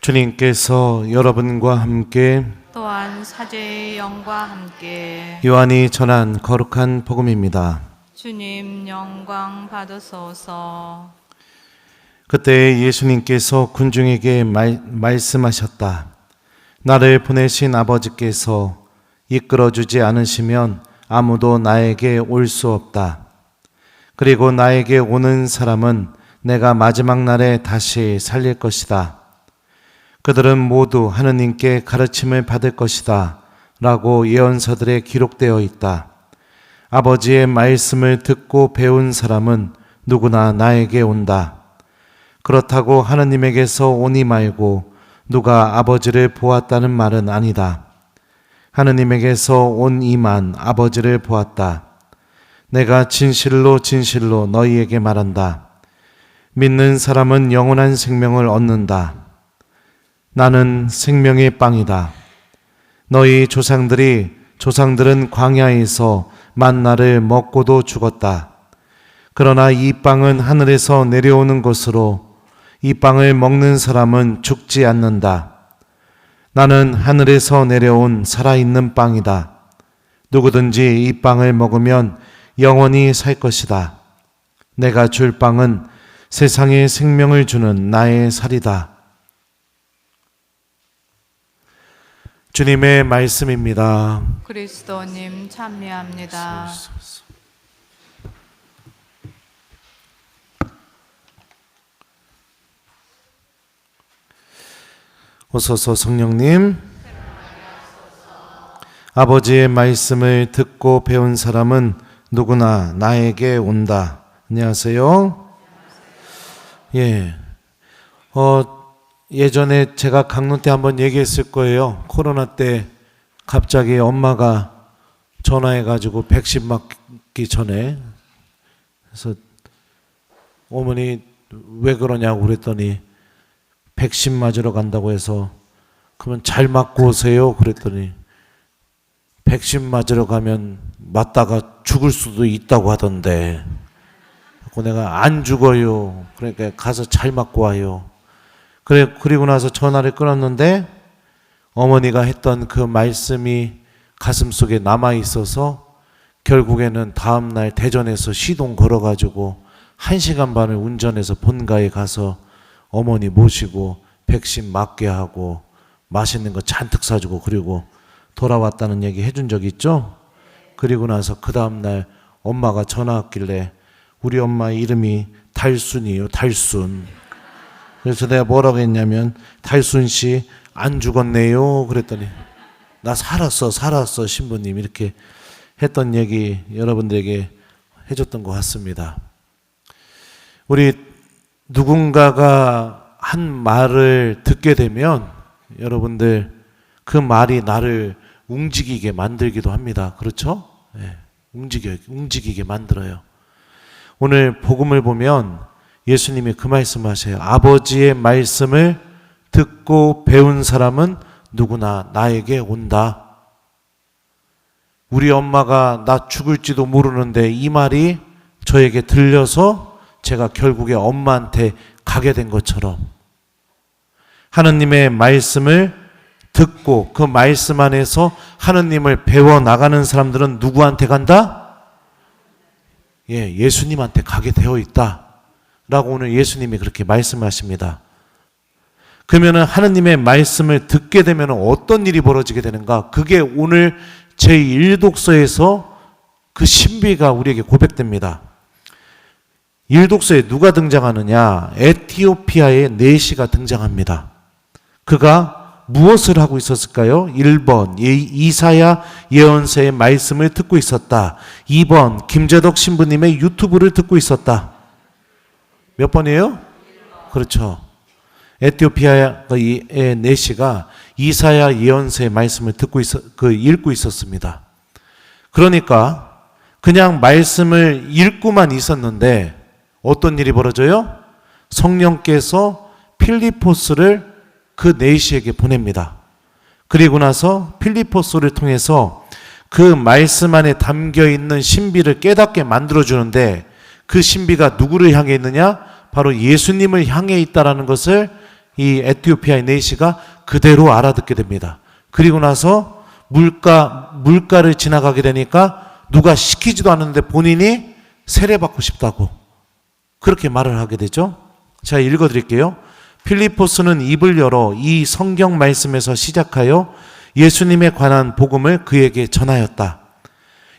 주님께서 여러분과 함께 또한 사제의 영과 함께 요한이 전한 거룩한 복음입니다. 주님 영광 받으소서 그때 예수님께서 군중에게 말, 말씀하셨다. 나를 보내신 아버지께서 이끌어주지 않으시면 아무도 나에게 올 수 없다. 그리고 나에게 오는 사람은 내가 마지막 날에 다시 살릴 것이다. 그들은 모두 하느님께 가르침을 받을 것이다. 라고 예언서들에 기록되어 있다. 아버지의 말씀을 듣고 배운 사람은 누구나 나에게 온다. 그렇다고 하느님에게서 오니 말고 누가 아버지를 보았다는 말은 아니다. 하느님에게서 온 이만 아버지를 보았다. 내가 진실로 진실로 너희에게 말한다. 믿는 사람은 영원한 생명을 얻는다. 나는 생명의 빵이다. 너희 조상들이 조상들은 광야에서 만나를 먹고도 죽었다. 그러나 이 빵은 하늘에서 내려오는 것으로 이 빵을 먹는 사람은 죽지 않는다. 나는 하늘에서 내려온 살아있는 빵이다. 누구든지 이 빵을 먹으면 영원히 살 것이다. 내가 줄 빵은 세상에 생명을 주는 나의 살이다. 주님의 말씀입니다. 그리스도님 참여합니다 오소서 성령님. 아버지의 말씀을 듣고 배운 사람은 누구나 나에게 온다. 안녕하세요. 예. 어, 예전에 제가 강론 때 한번 얘기했을 거예요. 코로나 때 갑자기 엄마가 전화해가지고 백신 맞기 전에. 그래서 어머니 왜 그러냐고 그랬더니 백신 맞으러 간다고 해서 그러면 잘 맞고 오세요 그랬더니 백신 맞으러 가면 맞다가 죽을 수도 있다고 하던데 그래서 내가 안 죽어요 그러니까 가서 잘 맞고 와요 그래 그리고 나서 전화를 끊었는데 어머니가 했던 그 말씀이 가슴 속에 남아 있어서 결국에는 다음 날 대전에서 시동 걸어 가지고 한 시간 반을 운전해서 본가에 가서 어머니 모시고 백신 맞게 하고 맛있는 거 잔뜩 사주고 그리고 돌아왔다는 얘기 해준 적 있죠? 그리고 나서 그 다음날 엄마가 전화 왔길래 우리 엄마 이름이 달순이요 달순 그래서 내가 뭐라고 했냐면 달순 씨 안 죽었네요 그랬더니 나 살았어 살았어 신부님 이렇게 했던 얘기 여러분들에게 해줬던 것 같습니다 우리 누군가가 한 말을 듣게 되면 여러분들 그 말이 나를 움직이게 만들기도 합니다. 그렇죠? 예, 움직여, 움직이게 만들어요. 오늘 복음을 보면 예수님이 그 말씀하세요. 아버지의 말씀을 듣고 배운 사람은 누구나 나에게 온다. 우리 엄마가 나 죽을지도 모르는데 이 말이 저에게 들려서 제가 결국에 엄마한테 가게 된 것처럼 하느님의 말씀을 듣고 그 말씀 안에서 하느님을 배워 나가는 사람들은 누구한테 간다? 예, 예수님한테 가게 되어 있다. 라고 오늘 예수님이 그렇게 말씀하십니다. 그러면은 하느님의 말씀을 듣게 되면 어떤 일이 벌어지게 되는가? 그게 오늘 제1독서에서 그 신비가 우리에게 고백됩니다. 일독서에 누가 등장하느냐? 에티오피아의 네시가 등장합니다. 그가 무엇을 하고 있었을까요? 1번 이사야 예언서의 말씀을 듣고 있었다. 2번 김재덕 신부님의 유튜브를 듣고 있었다. 몇 번이에요? 그렇죠. 에티오피아의 네시가 이사야 예언서의 말씀을 듣고 있어 그 읽고 있었습니다. 그러니까 그냥 말씀을 읽고만 있었는데 어떤 일이 벌어져요? 성령께서 필리포스를 그 네이시에게 보냅니다. 그리고 나서 필리포스를 통해서 그 말씀 안에 담겨 있는 신비를 깨닫게 만들어 주는데 그 신비가 누구를 향해 있느냐? 바로 예수님을 향해 있다라는 것을 이 에티오피아의 네시가 그대로 알아듣게 됩니다. 그리고 나서 물가 물가를 지나가게 되니까 누가 시키지도 않는데 본인이 세례받고 싶다고 그렇게 말을 하게 되죠. 제가 읽어 드릴게요. 필리포스는 입을 열어 이 성경 말씀에서 시작하여 예수님에 관한 복음을 그에게 전하였다.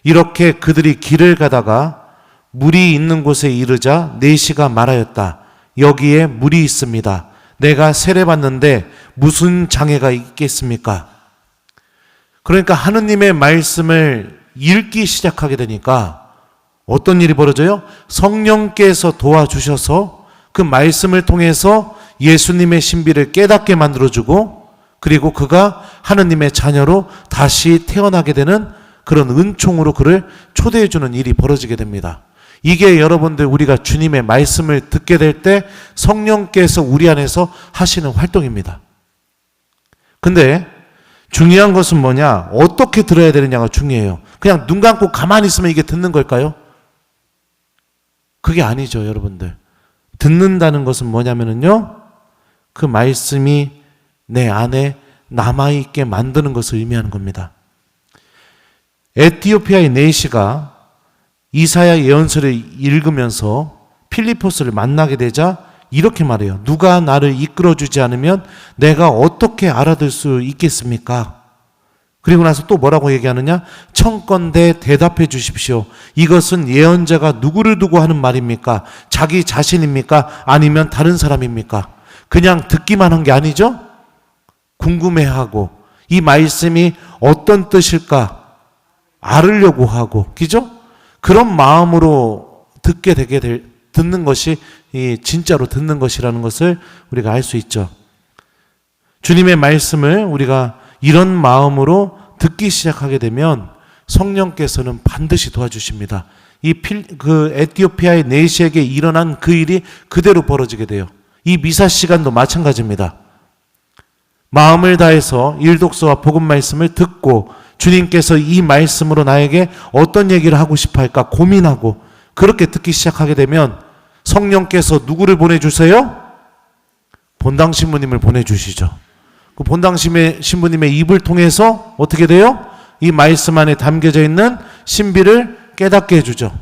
이렇게 그들이 길을 가다가 물이 있는 곳에 이르자 네시가 말하였다. 여기에 물이 있습니다. 내가 세례받는데 무슨 장애가 있겠습니까? 그러니까 하느님의 말씀을 읽기 시작하게 되니까 어떤 일이 벌어져요? 성령께서 도와주셔서 그 말씀을 통해서 예수님의 신비를 깨닫게 만들어주고 그리고 그가 하느님의 자녀로 다시 태어나게 되는 그런 은총으로 그를 초대해주는 일이 벌어지게 됩니다. 이게 여러분들 우리가 주님의 말씀을 듣게 될 때 성령께서 우리 안에서 하시는 활동입니다. 근데 중요한 것은 뭐냐? 어떻게 들어야 되느냐가 중요해요. 그냥 눈 감고 가만히 있으면 이게 듣는 걸까요? 그게 아니죠, 여러분들. 듣는다는 것은 뭐냐면은요, 그 말씀이 내 안에 남아있게 만드는 것을 의미하는 겁니다. 에티오피아의 네시가 이사야 예언서를 읽으면서 필리포스를 만나게 되자 이렇게 말해요. 누가 나를 이끌어 주지 않으면 내가 어떻게 알아들 수 있겠습니까? 그리고 나서 또 뭐라고 얘기하느냐? 청건대 대답해 주십시오. 이것은 예언자가 누구를 두고 하는 말입니까? 자기 자신입니까? 아니면 다른 사람입니까? 그냥 듣기만 한 게 아니죠? 궁금해하고 이 말씀이 어떤 뜻일까? 알으려고 하고, 그죠? 그런 마음으로 듣게 되게 될, 듣는 것이 이 진짜로 듣는 것이라는 것을 우리가 알 수 있죠. 주님의 말씀을 우리가 이런 마음으로 듣기 시작하게 되면 성령께서는 반드시 도와주십니다. 이 필, 그 에티오피아의 네시에게 일어난 그 일이 그대로 벌어지게 돼요. 이 미사 시간도 마찬가지입니다. 마음을 다해서 일독서와 복음 말씀을 듣고 주님께서 이 말씀으로 나에게 어떤 얘기를 하고 싶어 할까 고민하고 그렇게 듣기 시작하게 되면 성령께서 누구를 보내주세요? 본당 신부님을 보내주시죠. 그 본당 신부님의 입을 통해서 어떻게 돼요? 이 말씀 안에 담겨져 있는 신비를 깨닫게 해주죠.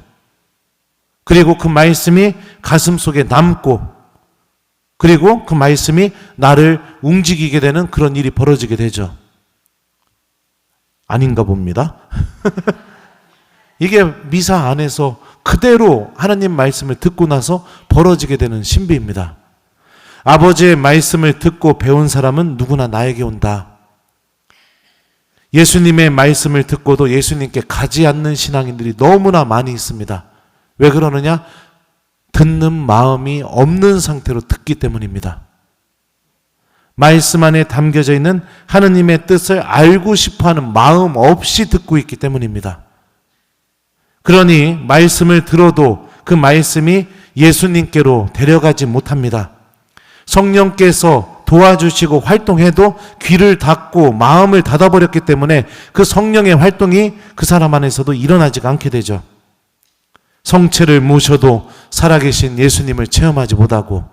그리고 그 말씀이 가슴 속에 남고 그리고 그 말씀이 나를 움직이게 되는 그런 일이 벌어지게 되죠. 아닌가 봅니다. 이게 미사 안에서 그대로 하나님 말씀을 듣고 나서 벌어지게 되는 신비입니다. 아버지의 말씀을 듣고 배운 사람은 누구나 나에게 온다. 예수님의 말씀을 듣고도 예수님께 가지 않는 신앙인들이 너무나 많이 있습니다. 왜 그러느냐? 듣는 마음이 없는 상태로 듣기 때문입니다. 말씀 안에 담겨져 있는 하느님의 뜻을 알고 싶어 하는 마음 없이 듣고 있기 때문입니다. 그러니 말씀을 들어도 그 말씀이 예수님께로 데려가지 못합니다. 성령께서 도와주시고 활동해도 귀를 닫고 마음을 닫아버렸기 때문에 그 성령의 활동이 그 사람 안에서도 일어나지가 않게 되죠. 성체를 모셔도 살아계신 예수님을 체험하지 못하고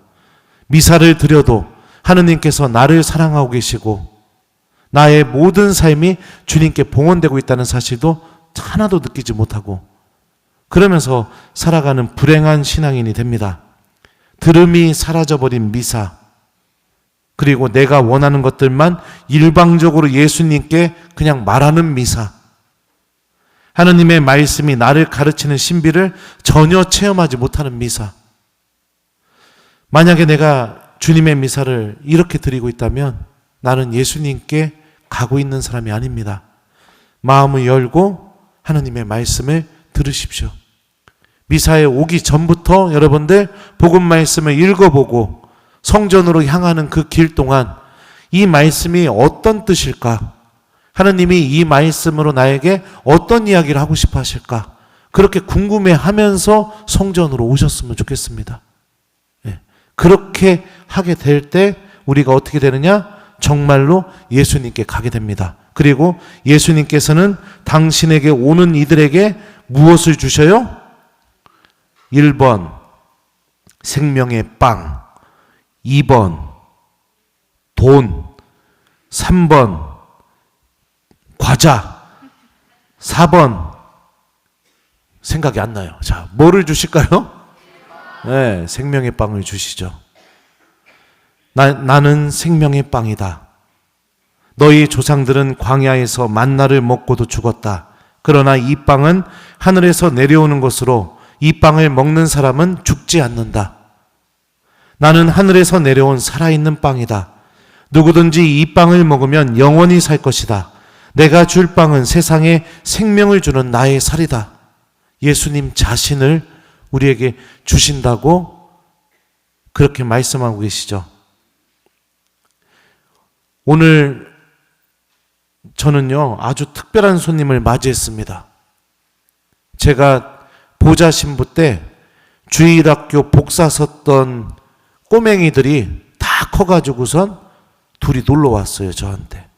미사를 드려도 하느님께서 나를 사랑하고 계시고 나의 모든 삶이 주님께 봉헌되고 있다는 사실도 하나도 느끼지 못하고 그러면서 살아가는 불행한 신앙인이 됩니다. 들음이 사라져버린 미사 그리고 내가 원하는 것들만 일방적으로 예수님께 그냥 말하는 미사 하느님의 말씀이 나를 가르치는 신비를 전혀 체험하지 못하는 미사. 만약에 내가 주님의 미사를 이렇게 드리고 있다면 나는 예수님께 가고 있는 사람이 아닙니다. 마음을 열고 하느님의 말씀을 들으십시오. 미사에 오기 전부터 여러분들 복음 말씀을 읽어보고 성전으로 향하는 그 길 동안 이 말씀이 어떤 뜻일까? 하느님이 이 말씀으로 나에게 어떤 이야기를 하고 싶어 하실까? 그렇게 궁금해 하면서 성전으로 오셨으면 좋겠습니다. 예. 그렇게 하게 될 때 우리가 어떻게 되느냐? 정말로 예수님께 가게 됩니다. 그리고 예수님께서는 당신에게 오는 이들에게 무엇을 주셔요? 1번 생명의 빵, 2번 돈, 3번, 과자, 4번, 생각이 안 나요. 자, 뭐를 주실까요? 네, 생명의 빵을 주시죠. 나, 나는 생명의 빵이다. 너희 조상들은 광야에서 만나를 먹고도 죽었다. 그러나 이 빵은 하늘에서 내려오는 것으로 이 빵을 먹는 사람은 죽지 않는다. 나는 하늘에서 내려온 살아있는 빵이다. 누구든지 이 빵을 먹으면 영원히 살 것이다. 내가 줄 빵은 세상에 생명을 주는 나의 살이다. 예수님 자신을 우리에게 주신다고 그렇게 말씀하고 계시죠. 오늘 저는요, 아주 특별한 손님을 맞이했습니다. 제가 보자 신부 때 주일학교 복사 섰던 꼬맹이들이 다 커가지고선 둘이 놀러 왔어요, 저한테.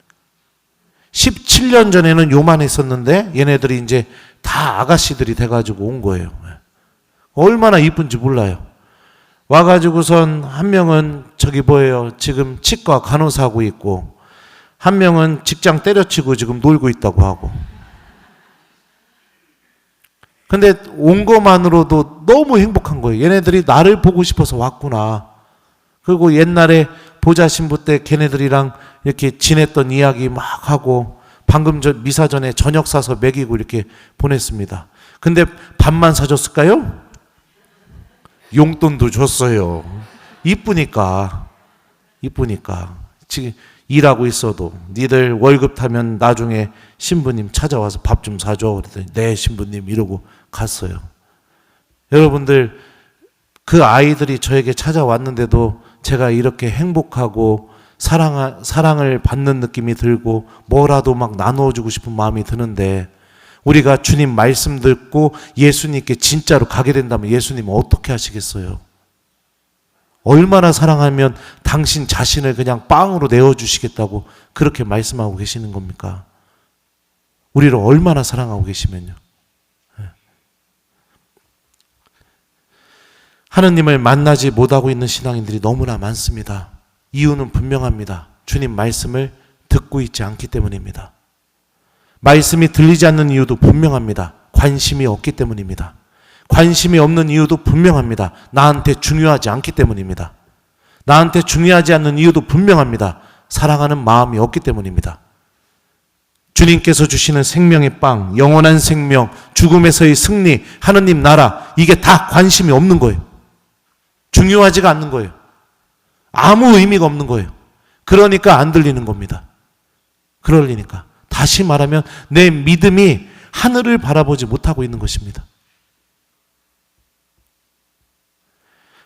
17년 전에는 요만했었는데 얘네들이 이제 다 아가씨들이 돼가지고 온 거예요. 얼마나 이쁜지 몰라요. 와가지고선 한 명은 저기 뭐예요. 지금 치과 간호사 하고 있고 한 명은 직장 때려치고 지금 놀고 있다고 하고. 근데 온 것만으로도 너무 행복한 거예요. 얘네들이 나를 보고 싶어서 왔구나. 그리고 옛날에 보자 신부 때 걔네들이랑 이렇게 지냈던 이야기 막 하고 방금 전 미사 전에 저녁 사서 먹이고 이렇게 보냈습니다. 근데 밥만 사줬을까요? 용돈도 줬어요. 이쁘니까 이쁘니까 지금 일하고 있어도 니들 월급 타면 나중에 신부님 찾아와서 밥 좀 사줘 그랬더니 네 신부님 이러고 갔어요. 여러분들 그 아이들이 저에게 찾아왔는데도 제가 이렇게 행복하고 사랑 사랑을 받는 느낌이 들고 뭐라도 막 나누어주고 싶은 마음이 드는데 우리가 주님 말씀 듣고 예수님께 진짜로 가게 된다면 예수님은 어떻게 하시겠어요? 얼마나 사랑하면 당신 자신을 그냥 빵으로 내어주시겠다고 그렇게 말씀하고 계시는 겁니까? 우리를 얼마나 사랑하고 계시면요. 예. 하느님을 만나지 못하고 있는 신앙인들이 너무나 많습니다. 이유는 분명합니다. 주님 말씀을 듣고 있지 않기 때문입니다. 말씀이 들리지 않는 이유도 분명합니다. 관심이 없기 때문입니다. 관심이 없는 이유도 분명합니다. 나한테 중요하지 않기 때문입니다. 나한테 중요하지 않는 이유도 분명합니다. 사랑하는 마음이 없기 때문입니다. 주님께서 주시는 생명의 빵, 영원한 생명, 죽음에서의 승리, 하느님 나라, 이게 다 관심이 없는 거예요. 중요하지가 않는 거예요. 아무 의미가 없는 거예요. 그러니까 안 들리는 겁니다. 그럴리니까. 다시 말하면 내 믿음이 하늘을 바라보지 못하고 있는 것입니다.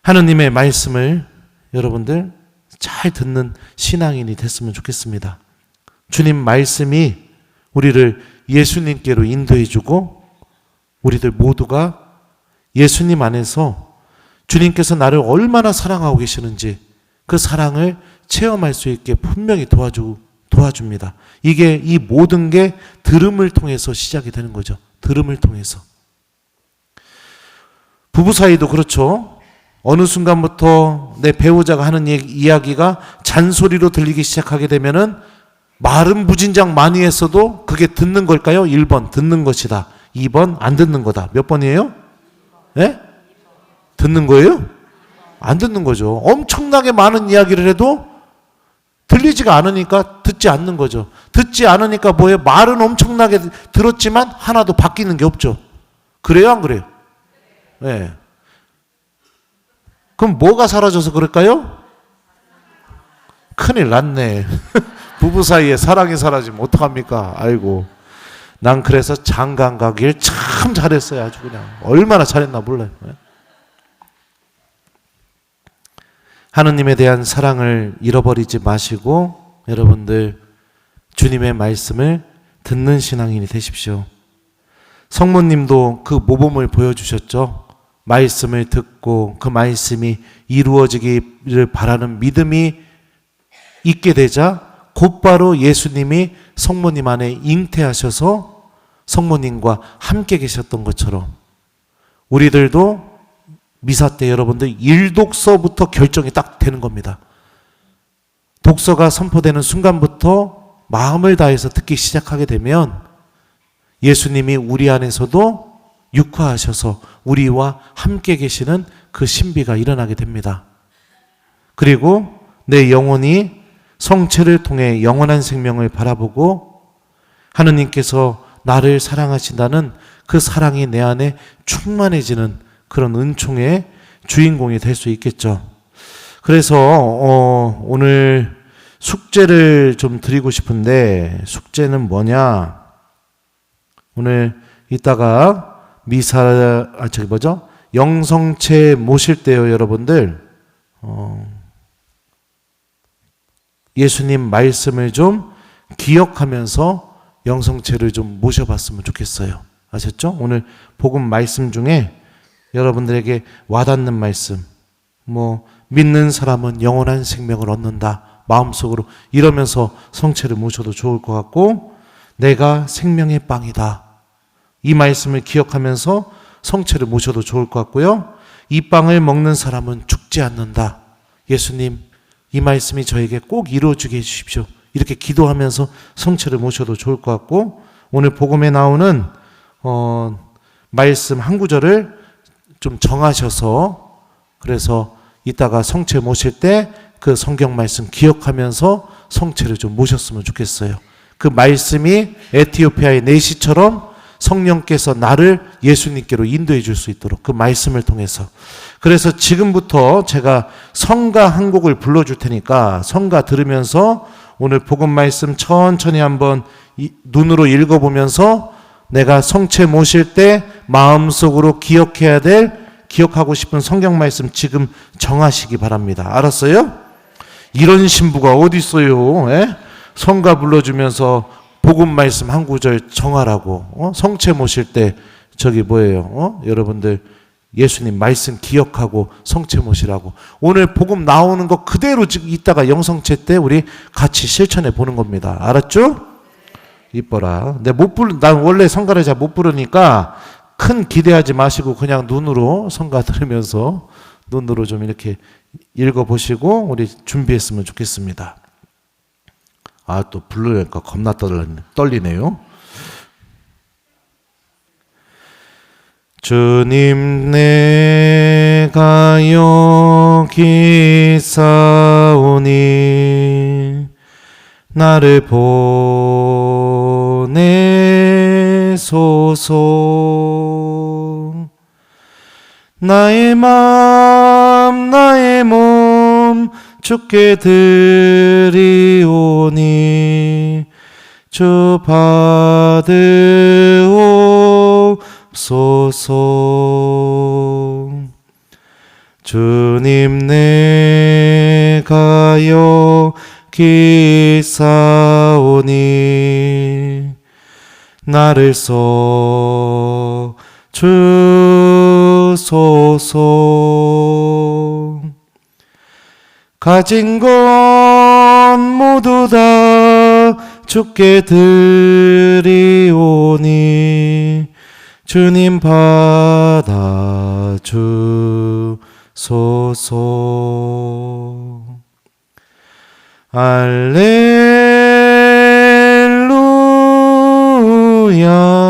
하느님의 말씀을 여러분들 잘 듣는 신앙인이 됐으면 좋겠습니다. 주님 말씀이 우리를 예수님께로 인도해 주고 우리들 모두가 예수님 안에서 주님께서 나를 얼마나 사랑하고 계시는지 그 사랑을 체험할 수 있게 분명히 도와주, 도와줍니다. 이게 이 모든 게 들음을 통해서 시작이 되는 거죠. 들음을 통해서. 부부 사이도 그렇죠. 어느 순간부터 내 배우자가 하는 이야기가 잔소리로 들리기 시작하게 되면은 말은 무진장 많이 했어도 그게 듣는 걸까요? 1번 듣는 것이다. 2번 안 듣는 거다. 몇 번이에요? 예? 듣는 거예요? 안 듣는 거죠. 엄청나게 많은 이야기를 해도 들리지가 않으니까 듣지 않는 거죠. 듣지 않으니까 뭐예요? 말은 엄청나게 들었지만 하나도 바뀌는 게 없죠. 그래요, 안 그래요? 예. 그럼 뭐가 사라져서 그럴까요? 큰일 났네. 부부 사이에 사랑이 사라지면 어떡합니까? 아이고. 난 그래서 장가 가길 참 잘했어요. 아주 그냥. 얼마나 잘했나 몰라요. 예. 하느님에 대한 사랑을 잃어버리지 마시고 여러분들 주님의 말씀을 듣는 신앙인이 되십시오. 성모님도 그 모범을 보여주셨죠. 말씀을 듣고 그 말씀이 이루어지기를 바라는 믿음이 있게 되자 곧바로 예수님이 성모님 안에 잉태하셔서 성모님과 함께 계셨던 것처럼 우리들도 미사 때 여러분들 일독서부터 결정이 딱 되는 겁니다. 독서가 선포되는 순간부터 마음을 다해서 듣기 시작하게 되면 예수님이 우리 안에서도 육화하셔서 우리와 함께 계시는 그 신비가 일어나게 됩니다. 그리고 내 영혼이 성체를 통해 영원한 생명을 바라보고 하느님께서 나를 사랑하신다는 그 사랑이 내 안에 충만해지는 그런 은총의 주인공이 될 수 있겠죠. 그래서 어, 오늘 숙제를 좀 드리고 싶은데 숙제는 뭐냐? 오늘 이따가 미사 아 저기 뭐죠? 영성체 모실 때요, 여러분들. 어, 예수님 말씀을 좀 기억하면서 영성체를 좀 모셔봤으면 좋겠어요. 아셨죠? 오늘 복음 말씀 중에 여러분들에게 와닿는 말씀, 뭐 믿는 사람은 영원한 생명을 얻는다. 마음속으로 이러면서 성체를 모셔도 좋을 것 같고 내가 생명의 빵이다. 이 말씀을 기억하면서 성체를 모셔도 좋을 것 같고요. 이 빵을 먹는 사람은 죽지 않는다. 예수님, 이 말씀이 저에게 꼭 이루어지게 해주십시오. 이렇게 기도하면서 성체를 모셔도 좋을 것 같고 오늘 복음에 나오는 어, 말씀 한 구절을 좀 정하셔서 그래서 이따가 성체 모실 때 그 성경 말씀 기억하면서 성체를 좀 모셨으면 좋겠어요. 그 말씀이 에티오피아의 내시처럼 성령께서 나를 예수님께로 인도해 줄 수 있도록 그 말씀을 통해서 그래서 지금부터 제가 성가 한 곡을 불러 줄 테니까 성가 들으면서 오늘 복음 말씀 천천히 한번 이- 눈으로 읽어 보면서 내가 성체 모실 때 마음속으로 기억해야 될 기억하고 싶은 성경 말씀 지금 정하시기 바랍니다. 알았어요? 이런 신부가 어디 있어요? 예? 성가 불러주면서 복음 말씀 한 구절 정하라고 어? 성체 모실 때 저기 뭐예요? 어? 여러분들 예수님 말씀 기억하고 성체 모시라고 오늘 복음 나오는 거 그대로 지금 이따가 영성체 때 우리 같이 실천해 보는 겁니다. 알았죠? 이뻐라. 내못 부르, 난 원래 성가를 잘 못 부르니까 큰 기대하지 마시고 그냥 눈으로 성가 들으면서 눈으로 좀 이렇게 읽어보시고 우리 준비했으면 좋겠습니다. 아, 또 부르니까 겁나 떨리네, 떨리네요. 주님 내가 여기 있사오니 나를 보 내소서. 나의 마음 나의 몸 주께 드리오니 주 받으옵소서. 주님 내가 여기 있사오니 나를 써 주소서 가진 것 모두 다 주께 드리오니 주님 받아 주소서 알 렐루야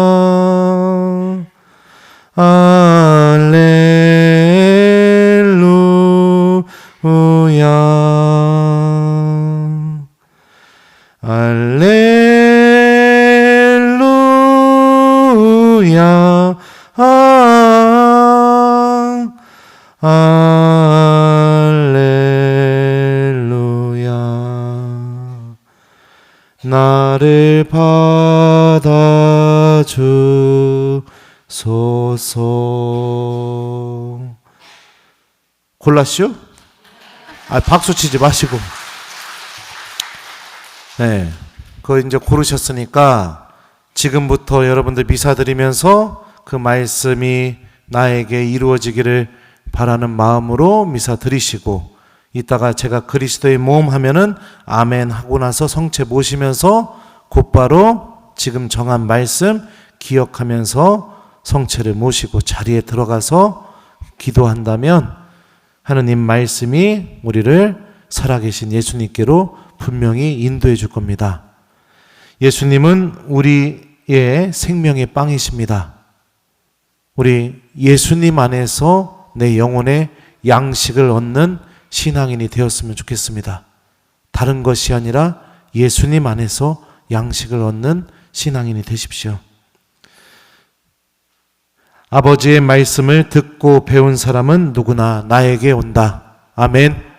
나를 받아 주소서 골랐슈? 아 박수 치지 마시고 네 그거 이제 고르셨으니까 지금부터 여러분들 미사 드리면서 그 말씀이 나에게 이루어지기를 바라는 마음으로 미사 드리시고 이따가 제가 그리스도의 몸 하면은 아멘 하고 나서 성체 모시면서 곧바로 지금 정한 말씀 기억하면서 성체를 모시고 자리에 들어가서 기도한다면 하느님 말씀이 우리를 살아계신 예수님께로 분명히 인도해 줄 겁니다. 예수님은 우리의 생명의 빵이십니다. 우리 예수님 안에서 내 영혼의 양식을 얻는 신앙인이 되었으면 좋겠습니다. 다른 것이 아니라 예수님 안에서 양식을 얻는 신앙인이 되십시오. 아버지의 말씀을 듣고 배운 사람은 누구나 나에게 온다. 아멘.